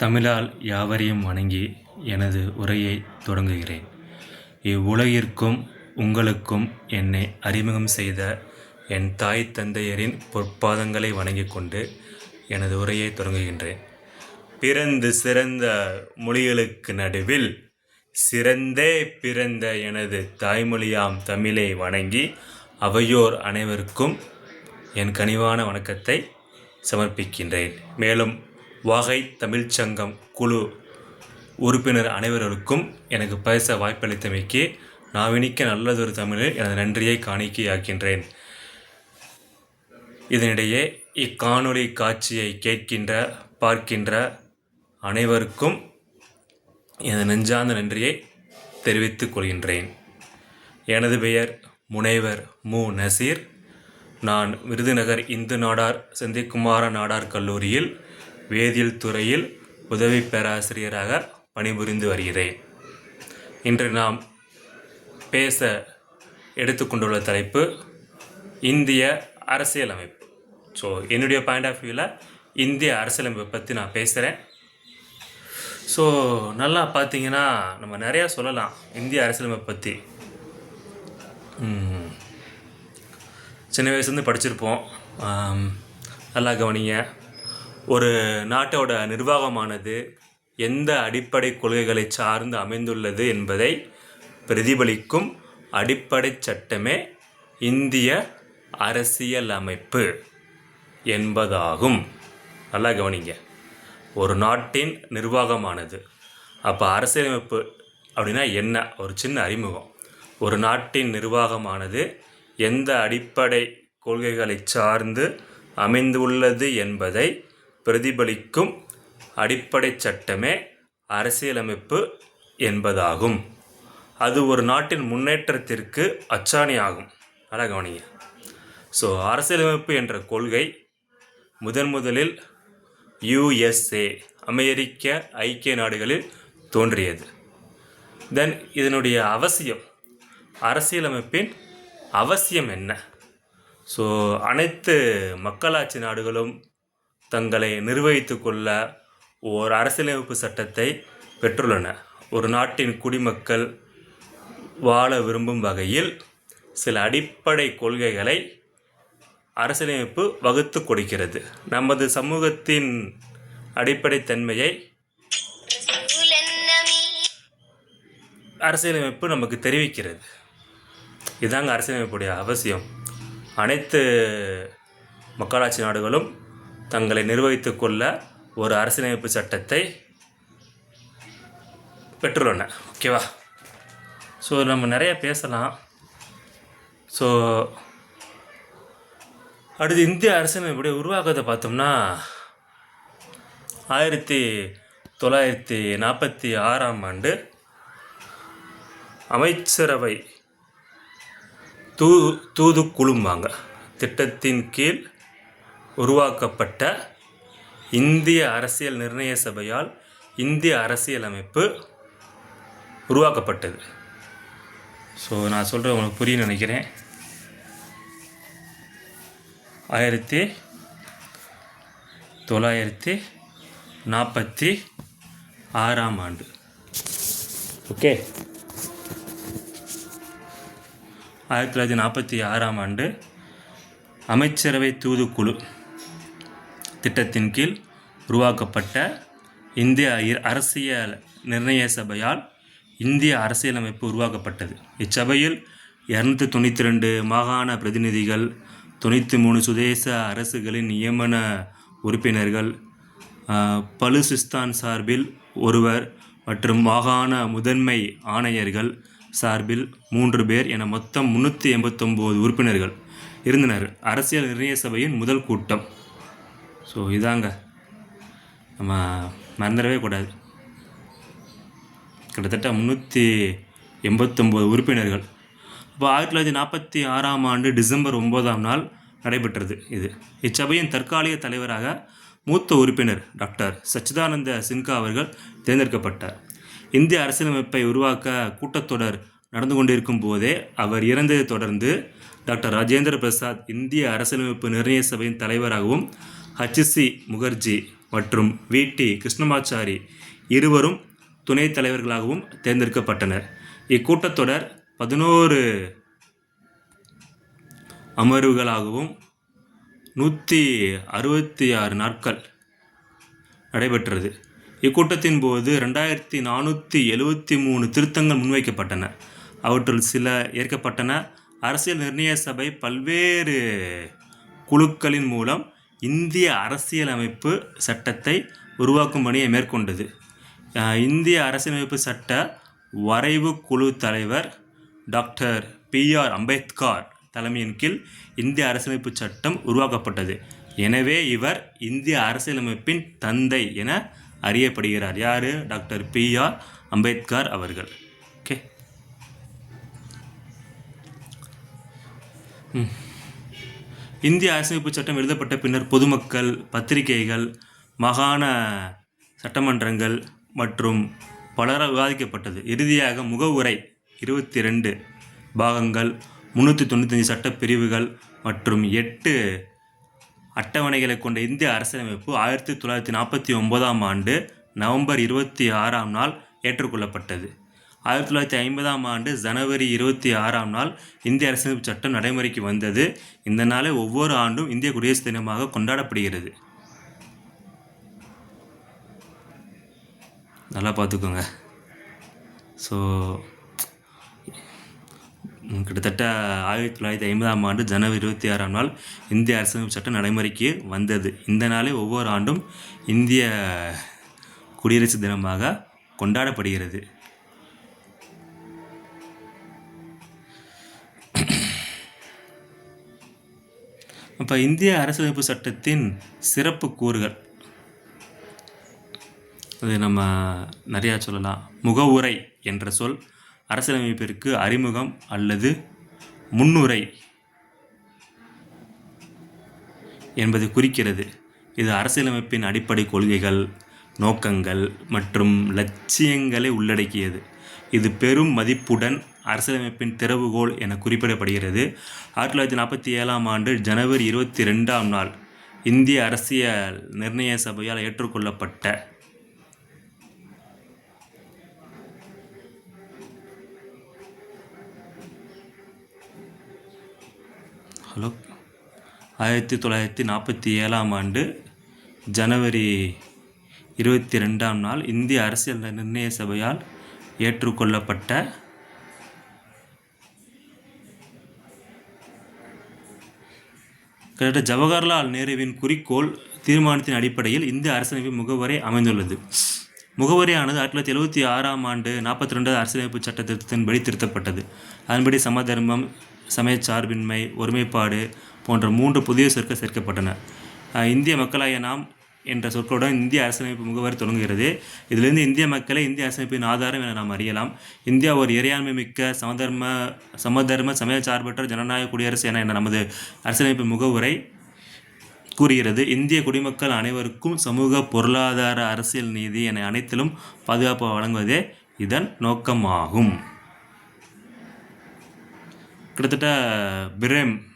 தமிழால் யாவரையும் வணங்கி எனது உரையை தொடங்குகிறேன். இவ்வுலகிற்கும் உங்களுக்கும் என்னை அறிமுகம் செய்த என் தாய் தந்தையரின் பொற்பாதங்களை வணங்கிக் கொண்டு எனது உரையை தொடங்குகின்றேன். பிறந்து சிறந்த மொழிகளுக்கு நடுவில் சிறந்தே பிறந்த எனது தாய்மொழியாம் தமிழை வணங்கி அவையோர் அனைவருக்கும் என் கனிவான வணக்கத்தை சமர்ப்பிக்கின்றேன். மேலும் வாகை தமிழ்ச்சங்கம் குழு உறுப்பினர் அனைவருக்கும் எனக்கு பேச வாய்ப்பளித்தமைக்கு நாவினிக்க நல்லதொரு தமிழில் எனது நன்றியை காணிக்கையாக்கின்றேன். இதனிடையே இக்காணொளி காட்சியை கேட்கின்ற பார்க்கின்ற அனைவருக்கும் எனது நெஞ்சார்ந்த நன்றியை தெரிவித்துக் கொள்கின்றேன். எனது பெயர் முனைவர் மு. நசீர். நான் விருதுநகர் இந்து நாடார் செந்திக்குமார நாடார் கல்லூரியில் வேதியியல் துறையில் உதவி பேராசிரியராக பணிபுரிந்து வருகிறேன் இன்று நாம் பேச எடுத்துக்கொண்டுள்ள தலைப்பு இந்திய அரசியலமைப்பு. ஸோ என்னுடைய பாயிண்ட் ஆஃப் வியூவில் இந்திய அரசியலமைப்பை பற்றி நான் பேசுகிறேன் ஸோ நல்லா பார்த்தீங்கன்னா நம்ம நிறையா சொல்லலாம் இந்திய அரசியலமைப்பை பற்றி சின்ன வயசுலேருந்து படிச்சிருப்போம். நல்லா கவனிங்க. ஒரு நாட்டோட நிர்வாகமானது எந்த அடிப்படை கொள்கைகளை சார்ந்து அமைந்துள்ளது என்பதை பிரதிபலிக்கும் அடிப்படை சட்டமே இந்திய அரசியலமைப்பு என்பதாகும். நல்லா கவனிங்க. ஒரு நாட்டின் நிர்வாகமானது. அப்போ அரசியலமைப்பு அப்படின்னா என்ன? ஒரு சின்ன அறிமுகம். ஒரு நாட்டின் நிர்வாகமானது எந்த அடிப்படை கொள்கைகளை சார்ந்து அமைந்துள்ளது என்பதை பிரதிபலிக்கும் அடிப்படை சட்டமே அரசியலமைப்பு என்பதாகும். அது ஒரு நாட்டின் முன்னேற்றத்திற்கு அச்சாணியாகும் நல்லா கவனிங்க. ஸோ அரசியலமைப்பு என்ற கொள்கை முதன் முதலில் யுஎஸ்ஏ அமெரிக்க ஐக்கிய நாடுகளில் தோன்றியது. தென் இதனுடைய அவசியம் அரசியலமைப்பின் அவசியம் என்ன? ஸோ அனைத்து மக்களாட்சி நாடுகளும் தங்களை நிர்வகித்து கொள்ள ஓர் அரசியலமைப்பு சட்டத்தை பெற்றுள்ளன. ஒரு நாட்டின் குடிமக்கள் வாழ விரும்பும் வகையில் சில அடிப்படை கொள்கைகளை அரசியலமைப்பு வகுத்து கொடுக்கிறது. நமது சமூகத்தின் அடிப்படை தன்மையை அரசியலமைப்பு நமக்கு தெரிவிக்கிறது. இதுதாங்க அரசியலமைப்புடைய அவசியம். அனைத்து மக்களாட்சி நாடுகளும் தங்களை நிர்வகித்து கொள்ள ஒரு அரசியலமைப்பு சட்டத்தை பெற்றுள்ளன. ஓகேவா ஸோ நம்ம நிறைய பேசலாம். ஸோ அடுத்து இந்திய அரசியலமைப்புடைய உருவாக்கத்தை பார்த்தோம்னா ஆயிரத்தி தொள்ளாயிரத்தி நாற்பத்தி ஆறாம் ஆண்டு அமைச்சரவை தூ தூதுக்குழும்பாங்க. திட்டத்தின் கீழ் உருவாக்கப்பட்ட இந்திய அரசியல் நிர்ணய சபையால் இந்திய அரசியலமைப்பு உருவாக்கப்பட்டது. ஸோ நான் சொல்கிறேன் உங்களுக்கு புரிய நினைக்கிறேன். ஆயிரத்தி தொள்ளாயிரத்தி நாற்பத்தி ஆறாம் ஆண்டு. ஓகே ஆயிரத்தி தொள்ளாயிரத்தி நாற்பத்தி ஆறாம் ஆண்டு அமைச்சரவை தூதுக்குழு திட்டத்தின் கீழ் உருவாக்கப்பட்ட இந்திய இ- அரசியல் நிர்ணய சபையால் இந்திய அரசியலமைப்பு உருவாக்கப்பட்டது. இச்சபையில் இரநூத்தி தொண்ணூற்றி ரெண்டு மாகாண பிரதிநிதிகள் தொண்ணூற்றி மூணு சுதேச அரசுகளின் நியமன உறுப்பினர்கள் பலுசிஸ்தான் சார்பில் ஒருவர் மற்றும் மாகாண முதன்மை ஆணையர்கள் சார்பில் மூன்று பேர் என மொத்தம் முந்நூற்றி எண்பத்தொம்போது உறுப்பினர்கள் இருந்தனர். அரசியல் நிர்ணய சபையின் முதல் கூட்டம். ஸோ இதாங்க. நம்ம மறந்துடவே கூடாது. கிட்டத்தட்ட முந்நூற்றி எண்பத்தொம்போது உறுப்பினர்கள். இப்போ ஆயிரத்தி தொள்ளாயிரத்தி நாற்பத்தி ஆறாம் ஆண்டு டிசம்பர் ஒன்பதாம் நாள் நடைபெற்றது இது. இச்சபையின் தற்காலிக தலைவராக மூத்த உறுப்பினர் டாக்டர் சச்சிதானந்த சின்ஹா அவர்கள் தேர்ந்தெடுக்கப்பட்டார். இந்திய அரசியலமைப்பை உருவாக்க கூட்டத்தொடர் நடந்து கொண்டிருக்கும் போதே அவர் இறந்ததை தொடர்ந்து டாக்டர் ராஜேந்திர பிரசாத் இந்திய அரசியலமைப்பு நிர்ணய சபையின் தலைவராகவும் ஹச்சிசி முகர்ஜி மற்றும் வி டி கிருஷ்ணமாச்சாரி இருவரும் துணைத் தலைவர்களாகவும் தேர்ந்தெடுக்கப்பட்டனர். இக்கூட்டத்தொடர் பதினோரு அமர்வுகளாகவும் நூற்றி அறுபத்தி ஆறு நாட்கள் நடைபெற்றது. இக்கூட்டத்தின் போது ரெண்டாயிரத்தி நானூற்றி எழுபத்தி மூணு திருத்தங்கள் முன்வைக்கப்பட்டன. அவற்றுள் சில ஏற்கப்பட்டன. அரசியல் நிர்ணய சபை பல்வேறு குழுக்களின் மூலம் இந்திய அரசியலமைப்பு சட்டத்தை உருவாக்கும் பணியை மேற்கொண்டது. இந்திய அரசியலமைப்பு சட்ட வரைவு குழு தலைவர் டாக்டர் பிஆர் அம்பேத்கர் தலைமையின் கீழ் இந்திய அரசியலமைப்பு சட்டம் உருவாக்கப்பட்டது. எனவே இவர் இந்திய அரசியலமைப்பின் தந்தை என அறியப்படுகிறார். யார்? டாக்டர் பிஆர் அம்பேத்கர் அவர்கள். ஓகே. ம். இந்திய அரசமைப்பு சட்டம் எழுதப்பட்ட பின்னர் பொதுமக்கள் பத்திரிகைகள் மாகாண சட்டமன்றங்கள் மற்றும் பலரால் விவாதிக்கப்பட்டது. இறுதியாக முகவுரை இருபத்தி ரெண்டு பாகங்கள் முந்நூற்றி தொண்ணூத்தஞ்சு சட்டப்பிரிவுகள் மற்றும் எட்டு அட்டவணைகளை கொண்ட இந்திய அரசியலமைப்பு ஆயிரத்தி தொள்ளாயிரத்தி நாற்பத்தி ஒன்பதாம் ஆண்டு நவம்பர் இருபத்தி ஆறாம் நாள் ஏற்றுக்கொள்ளப்பட்டது. ஆயிரத்தி தொள்ளாயிரத்தி ஐம்பதாம் ஆண்டு ஜனவரி இருபத்தி ஆறாம் நாள் இந்திய அரசியலமைப்பு சட்டம் நடைமுறைக்கு வந்தது. இந்த நாளை ஒவ்வொரு ஆண்டும் இந்திய குடியரசு தினமாக கொண்டாடப்படுகிறது. நல்லா பார்த்துக்கோங்க. ஸோ கிட்டத்தட்ட ஆயிரத்தி தொள்ளாயிரத்தி ஐம்பதாம் ஆண்டு ஜனவரி இருபத்தி ஆறாம் நாள் இந்திய அரசியலமைப்பு சட்டம் நடைமுறைக்கு வந்தது. இந்த நாளே ஒவ்வொரு ஆண்டும் இந்திய குடியரசு தினமாக கொண்டாடப்படுகிறது. அப்போ இந்திய அரசியலமைப்பு சட்டத்தின் சிறப்பு கூறுகள். அது நம்ம நிறையா சொல்லலாம். முகவுரை என்ற சொல் அரசியலமைப்பிற்கு அறிமுகம் அல்லது முன்னுரை என்பது குறிக்கிறது. இது அரசியலமைப்பின் அடிப்படை கொள்கைகள் நோக்கங்கள் மற்றும் லட்சியங்களை உள்ளடக்கியது. இது பெரும் மதிப்புடன் அரசியலமைப்பின் திறவுகோல் என குறிப்பிடப்படுகிறது. ஆயிரத்தி தொள்ளாயிரத்தி நாற்பத்தி ஏழாம் ஆண்டு ஜனவரி இருபத்தி ரெண்டாம் நாள் இந்திய அரசியல் நிர்ணய சபையால் ஏற்றுக்கொள்ளப்பட்ட ஹலோ. ஆயிரத்தி தொள்ளாயிரத்தி நாற்பத்தி ஏழாம் ஆண்டு ஜனவரி இருபத்தி ரெண்டாம் நாள் இந்திய அரசியல் நிர்ணய சபையால் ஏற்றுக்கொள்ளப்பட்ட கிட்டத்தட்ட ஜவஹர்லால் நேருவின் குறிக்கோள் தீர்மானத்தின் அடிப்படையில் இந்திய அரசியலமைப்பு முகவரை அமைந்துள்ளது. முகவரியானது ஆயிரத்தி தொள்ளாயிரத்தி எழுபத்தி ஆறாம் ஆண்டு நாற்பத்தி ரெண்டாவது அரசியலமைப்பு சட்ட திருத்தத்தின்படி திருத்தப்பட்டது. அதன்படி சமதர்மம் சமயச்சார்பின்மை ஒருமைப்பாடு போன்ற மூன்று புதிய சொற்கள் சேர்க்கப்பட்டன. இந்திய மக்களாகிய நாம் என்ற சொற்களுடன் இந்திய அரசியலமைப்பு முகவரி தொடங்குகிறது. இதிலிருந்து இந்திய மக்களை இந்திய அரசியலமைப்பின் ஆதாரம் என நாம் அறியலாம். இந்தியா ஒரு இறையாண்மை மிக்க சமதர்ம சமதர்ம சமயச்சார்பற்ற ஜனநாயக குடியரசு என என நமது அரசியலமைப்பு முகவுரை கூறுகிறது. இந்திய குடிமக்கள் அனைவருக்கும் சமூக பொருளாதார அரசியல் நீதி என அனைத்திலும் பாதுகாப்பு வழங்குவதே இதன் நோக்கமாகும். கிட்டத்தட்ட பிரேம்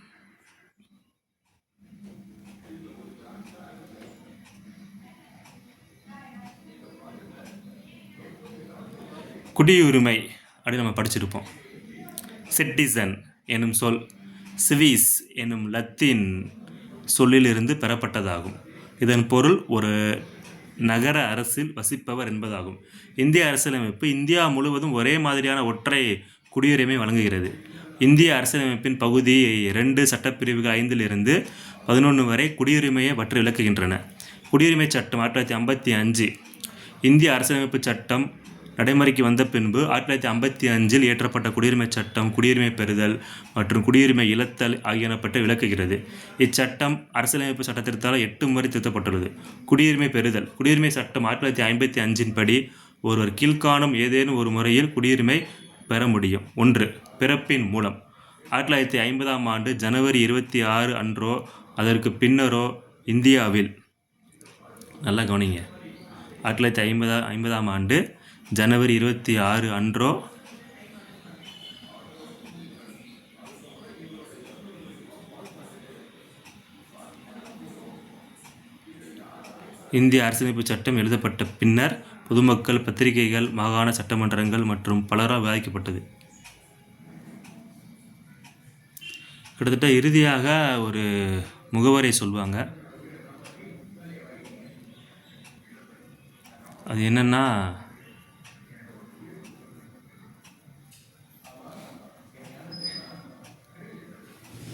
குடியுரிமை அப்படின்னு நம்ம படிச்சிருப்போம். சிட்டிசன் எனும் சொல் சிவிஸ் எனும் லத்தீன் சொல்லிலிருந்து பெறப்பட்டதாகும். இதன் பொருள் ஒரு நகர அரசில் வசிப்பவர் என்பதாகும். இந்திய அரசியலமைப்பு இந்தியா முழுவதும் ஒரே மாதிரியான ஒற்றை குடியுரிமை வழங்குகிறது. இந்திய அரசியலமைப்பின் பகுதி ரெண்டு சட்டப்பிரிவுகள் ஐந்திலிருந்து பதினொன்று வரை குடியுரிமையை பற்றி விளக்குகின்றன. குடியுரிமை சட்டம் ஆயிரத்தி தொள்ளாயிரத்தி ஐம்பத்தி அஞ்சு இந்திய அரசியலமைப்பு சட்டம் நடைமுறைக்கு வந்த பின்பு ஆயிரத்தி தொள்ளாயிரத்தி ஐம்பத்தி அஞ்சில் இயற்றப்பட்ட குடியுரிமை சட்டம் குடியுரிமை பெறுதல் மற்றும் குடியுரிமை இழத்தல் ஆகியன பற்றி விளக்குகிறது. இச்சட்டம் அரசியலமைப்பு சட்டத்திற்கால எட்டு முறை திருத்தப்பட்டுள்ளது. குடியுரிமை பெறுதல். குடியுரிமை சட்டம் ஆயிரத்தி தொள்ளாயிரத்தி ஐம்பத்தி அஞ்சின் படி ஒருவர் கீழ்காணும் ஏதேனும் ஒரு முறையில் குடியுரிமை பெற முடியும். ஒன்று பிறப்பின் மூலம். ஆயிரத்தி தொள்ளாயிரத்தி ஐம்பதாம் ஆண்டு ஜனவரி இருபத்தி ஆறு அன்றோ அதற்கு பின்னரோ இந்தியாவில் நல்லா கவனிங்க. ஆயிரத்தி தொள்ளாயிரத்தி ஐம்பதா ஐம்பதாம் ஆண்டு ஜனவரி இருபத்தி ஆறு அன்றோ? இந்திய அரசியலமைப்பு சட்டம் எழுதப்பட்ட பின்னர் பொதுமக்கள் பத்திரிகைகள் மாகாண சட்டமன்றங்கள் மற்றும் பலரால் விவாதிக்கப்பட்டது. கிட்டத்தட்ட இறுதியாக ஒரு முகவரை சொல்லுவாங்க. அது என்னென்னா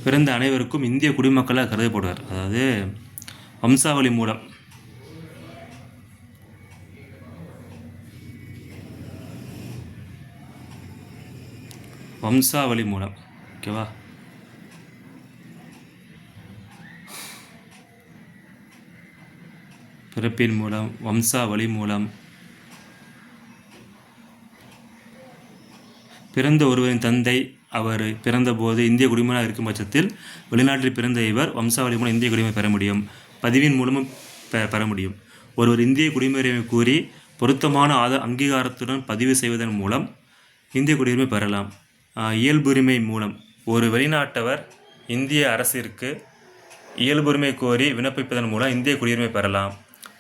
பிறந்த அனைவருக்கும் இந்திய குடிமக்களாக கருதப்படுவார். அதாவது வம்சாவளி மூலம். வம்சாவளி மூலம். ஓகேவா பிறப்பின் மூலம் வம்சாவளி மூலம். பிறந்த ஒருவரின் தந்தை அவர் பிறந்தபோது இந்திய குடிமகனாக இருக்கும் பட்சத்தில் வெளிநாட்டில் பிறந்த இவர் வம்சாவளி மூலம் இந்திய குடிமை பெற முடியும். பதிவின் மூலமும் பெ பெற முடியும். ஒருவர் இந்திய குடியுரிமை கூறி பொருத்தமான ஆத அங்கீகாரத்துடன் பதிவு செய்வதன் மூலம் இந்திய குடியுரிமை பெறலாம். இயல்புரிமை மூலம். ஒரு வெளிநாட்டவர் இந்திய அரசிற்கு இயல்புரிமை கோரி விண்ணப்பிப்பதன் மூலம் இந்திய குடியுரிமை பெறலாம்.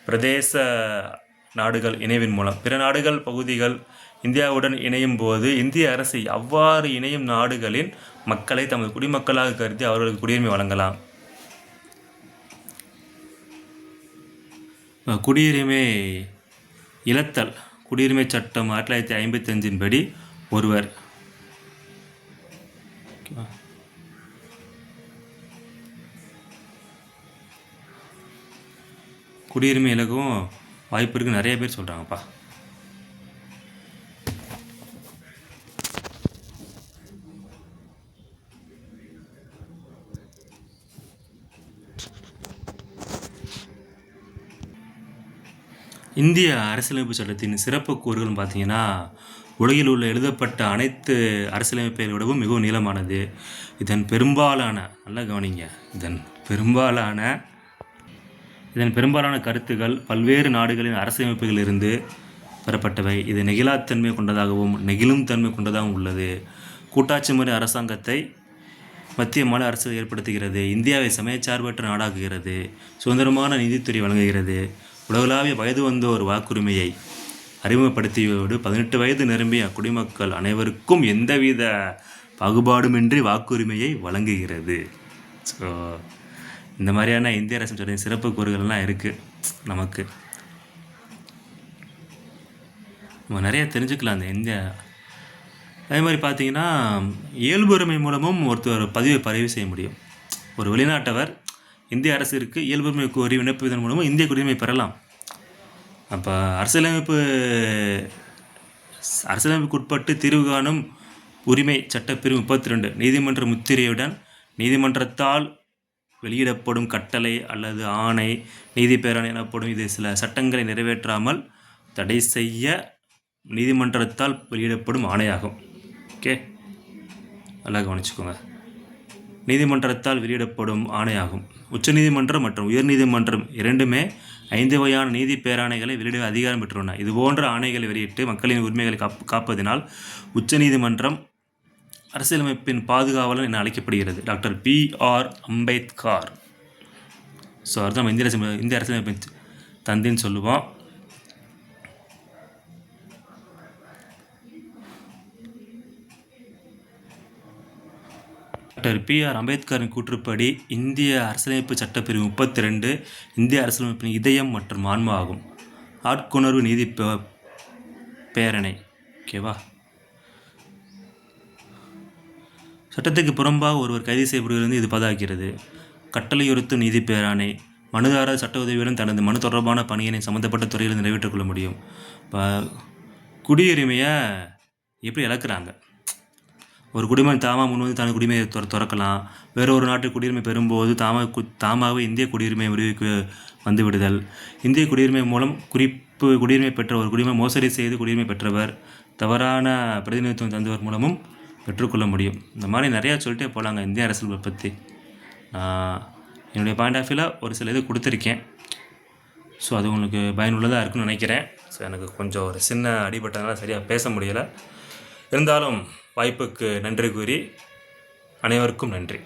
பிரதேச நாடுகள் இணைவின் மூலம். பிற நாடுகள் பகுதிகள் இந்தியாவுடன் இணையும் போது இந்திய அரசு அவ்வாறு இணையும் நாடுகளின் மக்களை தமது குடிமக்களாக கருதி அவர்களுக்கு குடியுரிமை வழங்கலாம். குடியுரிமை இழத்தல் குடியுரிமை சட்டம் ஆயிரத்தி தொள்ளாயிரத்தி ஐம்பத்தஞ்சின் படி ஒருவர் குடியுரிமை இலக்கும் வாய்ப்பு இருக்குன்னு நிறைய பேர் சொல்கிறாங்கப்பா இந்திய அரசியலமைப்பு சட்டத்தின் சிறப்பு கூறுகள்னு பார்த்தீங்கன்னா உலகில் உள்ள எழுதப்பட்ட அனைத்து அரசியலமைப்பை விடவும் மிகவும் நீளமானது. இதன் பெரும்பாலான நல்லா கவனிங்க. இதன் பெரும்பாலான இதன் பெரும்பாலான கருத்துக்கள் பல்வேறு நாடுகளின் அரசியலமைப்புகளிலிருந்து பெறப்பட்டவை. இது நெகிழாத்தன்மை கொண்டதாகவும் நெகிழும் தன்மை கொண்டதாகவும் உள்ளது. கூட்டாட்சி முறை அரசாங்கத்தை மத்திய மாநில அரசு ஏற்படுத்துகிறது. இந்தியாவை சமயச்சார்பற்ற நாடாக்குகிறது. சுதந்திரமான நிதித்துறை வழங்குகிறது. உலகளாவிய வயது வந்தோர் வாக்குரிமையை அறிமுகப்படுத்தியோடு பதினெட்டு வயது நிரம்பிய குடிமக்கள் அனைவருக்கும் எந்தவித பாகுபாடுமின்றி வாக்குரிமையை வழங்குகிறது. ஸோ இந்த மாதிரியான இந்திய அரசு சட்டத்தின் சிறப்பு கூறுகள்லாம் இருக்குது நமக்கு. நம்ம நிறைய தெரிஞ்சுக்கலாம் அந்த இந்திய. அதே மாதிரி பார்த்தீங்கன்னா இயல்புரிமை மூலமும் ஒருத்தர் பதிவை பதிவு செய்ய முடியும். ஒரு வெளிநாட்டவர் இந்திய அரசிற்கு இயல்புரிமை கோரி விண்ணப்பிப்பதன் மூலமும் இந்திய குடியுரிமை பெறலாம். அப்போ அரசியலமைப்பு அரசியலமைப்புக்கு உட்பட்டு தீர்வு காணும் உரிமை சட்டப்பிரிவு முப்பத்தி ரெண்டு நீதிமன்ற முத்திரையுடன் நீதிமன்றத்தால் வெளியிடப்படும் கட்டளை அல்லது ஆணை நீதி பேரணை எனப்படும் இது சில சட்டங்களை நிறைவேற்றாமல் தடை செய்ய நீதிமன்றத்தால் வெளியிடப்படும் ஆணையாகும். ஓகே? நல்லா கவனிச்சுக்கோங்க. நீதிமன்றத்தால் வெளியிடப்படும் ஆணையாகும். உச்சநீதிமன்றம் மற்றும் உயர்நீதிமன்றம் இரண்டுமே ஐந்து வகையான நீதி பேராணைகளை வெளியிட அதிகாரம் பெற்றுள்ளன. இதுபோன்ற ஆணைகளை வெளியிட்டு மக்களின் உரிமைகளை காப் காப்பதினால் உச்சநீதிமன்றம் அரசியலமைப்பின் பாதுகாவலன் என அழைக்கப்படுகிறது. Doctor B R Ambedkar. So அதுதான் நம்ம இந்திய அரசு இந்திய அரசியலமைப்பின் தந்தின்னு சொல்லுவோம். டாக்டர் பி ஆர் அம்பேத்கரின் கூற்றுப்படி இந்திய அரசியலமைப்பு சட்டப்பிரிவு முப்பத்தி ரெண்டு இந்திய அரசியலமைப்பின் இதயம் மற்றும் ஆன்மா ஆகும். ஆட்கொணர்வு நீதி பே- பேரணை. ஓகேவா சட்டத்துக்கு புறம்பாக ஒருவர் கைது செய்யப்படுவதிலிருந்து இது பதாகிறது. கட்டளையுறுத்தும் நீதி பேராணை. மனுதாரர் சட்ட உதவியுடன் தனது மனு தொடர்பான பணியினை சம்பந்தப்பட்ட துறையில் நிறைவேற்றிக்கொள்ள முடியும். இப்போ குடியுரிமையை எப்படி இழக்கிறாங்க? ஒரு குடிமகன் தாமாக முன் வந்து தனது குடிமையை துற துறக்கலாம். வேறு ஒரு நாட்டு குடியுரிமை பெறும்போது தாமாக கு தாமாகவே இந்திய குடியுரிமை முடிவுக்கு வந்துவிடுதல் இந்திய குடியுரிமை மூலம் குறிப்பு குடியுரிமை பெற்ற ஒரு குடிமை மோசடி செய்து குடியுரிமை பெற்றவர் தவறான பிரதிநிதித்துவம் தந்தவர் மூலமும் பெற்றுக்கொள்ள முடியும். இந்த மாதிரி நிறையா சொல்லிட்டே போகலாங்க இந்திய அரசியல் பற்றி நான் என்னுடைய பாயிண்ட் ஆஃப் வியூவில் ஒரு சில இது கொடுத்துருக்கேன். ஸோ அது உங்களுக்கு பயனுள்ளதாக இருக்குன்னு நினைக்கிறேன். ஸோ எனக்கு கொஞ்சம் ஒரு சின்ன அடிபட்டதுனால சரியாக பேச முடியலை. இருந்தாலும் வாய்ப்புக்கு நன்றி கூறி அனைவருக்கும் நன்றி.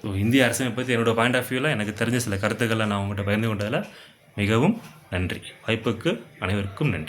ஸோ இந்திய அரசியலை பற்றி என்னோடய பாயிண்ட் ஆஃப் வியூவில் எனக்கு தெரிஞ்ச சில கருத்துக்களை நான் உங்கள்கிட்ட பகிர்ந்து கொண்டதில் மிகவும் நன்றி. வாய்ப்புக்கு அனைவருக்கும் நன்றி.